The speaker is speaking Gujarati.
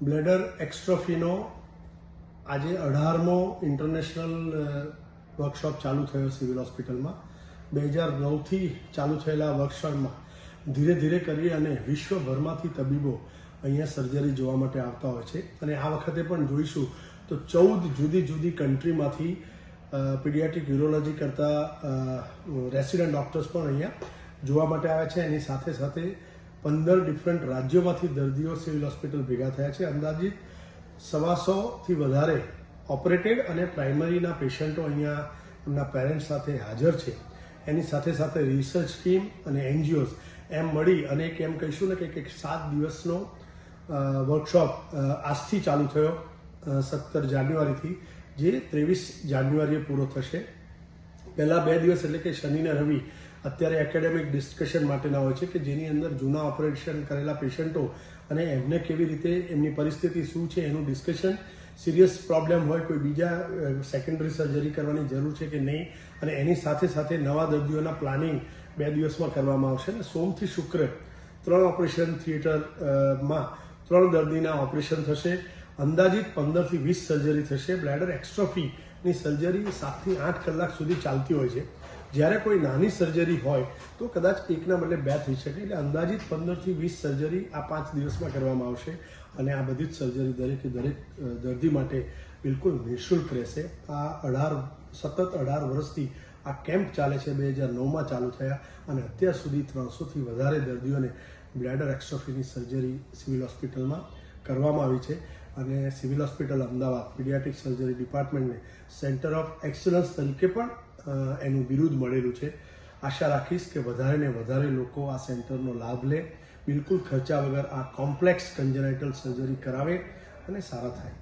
બ્લેડર એક્સ્ટ્રોફીનો આજે અઢારમો ઇન્ટરનેશનલ વર્કશોપ ચાલુ થયો સિવિલ હોસ્પિટલમાં. બે હજાર નવથી ચાલુ થયેલા વર્કશોપમાં ધીરે ધીરે કરી અને વિશ્વભરમાંથી તબીબો અહીંયા સર્જરી જોવા માટે આવતા હોય છે. અને આ વખતે પણ જોઈશું તો ચૌદ જુદી જુદી કન્ટ્રીમાંથી પીડિયાટ્રિક યુરોલોજી કરતા રેસિડન્ટ ડૉક્ટર્સ પણ અહીંયા જોવા માટે આવે છે. એની સાથે સાથે પંદર ડિફરન્ટ રાજ્યોમાંથી દર્દીઓ સિવિલ હોસ્પિટલ ભેગા થયા છે. અંદાજિત સવાસોથી વધારે ઓપરેટેડ અને પ્રાઇમરીના પેશન્ટો અહીંયા એમના પેરેન્ટ્સ સાથે હાજર છે. એની સાથે સાથે રિસર્ચ ટીમ અને એનજીઓઝ એમ મળી અને એક એમ કહીશું ને કે એક સાત દિવસનો વર્કશોપ આજથી ચાલુ થયો સત્તર જાન્યુઆરીથી, જે ત્રેવીસ જાન્યુઆરીએ પૂરો થશે. પહેલા બે દિવસ એટલે કે શનિ ને રવિ અત્યારે એકેડેમિક ડિસ્કશન માટેના હોય છે કે જેની અંદર જૂના ઓપરેશન કરેલા પેશન્ટો અને એમને કેવી રીતે એમની પરિસ્થિતિ શું છે એનું ડિસ્કશન સિરિયસ પ્રોબ્લેમ હોય કોઈ બીજા સેકન્ડરી સર્જરી કરવાની જરૂર છે કે નહીં અને એની સાથે સાથે નવા દર્દીઓના પ્લાનિંગ બે દિવસમાં કરવામાં આવશે. અને સોમથી શુક્ર ત્રણ ઓપરેશન થિયેટરમાં ત્રણ દર્દીના ઓપરેશન થશે. અંદાજિત પંદરથી વીસ સર્જરી થશે. બ્લેડર એક્સ્ટ્રોફીની સર્જરી સાતથી આઠ કલાક સુધી ચાલતી હોય છે. જ્યારે કોઈ નાની સર્જરી હોય, તો કદાચ એકના બદલે બે થઈ શકે. એટલે અંદાજિત પંદરથી વીસ સર્જરી આ પાંચ દિવસમાં કરવામાં આવશે. અને આ બધી જ સર્જરી દરેકે દરેક દર્દી માટે બિલકુલ નિઃશુલ્ક રહેશે. આ અઢાર, સતત અઢાર વર્ષથી આ કેમ્પ ચાલે છે, બે હજાર નવમાં ચાલુ થયા. અને અત્યાર સુધી ત્રણસોથી વધારે દર્દીઓને બ્લેડર એક્સ્ટ્રોફીની સર્જરી સિવિલ હોસ્પિટલમાં કરવામાં આવી છે. અને civil hospital, Ahmedabad, paediatric surgery ડિપાર્ટમેન્ટને centre of excellence તરીકે પણ એનું બિરુદ મળેલું છે. આશા રાખીશ કે વધારે ને વધારે લોકો આ સેન્ટરનો લાભ લે. બિલકુલ ખર્ચા વગર આ કોમ્પ્લેક્સ કન્જનાઇટલ સર્જરી કરાવે અને સારા થાય.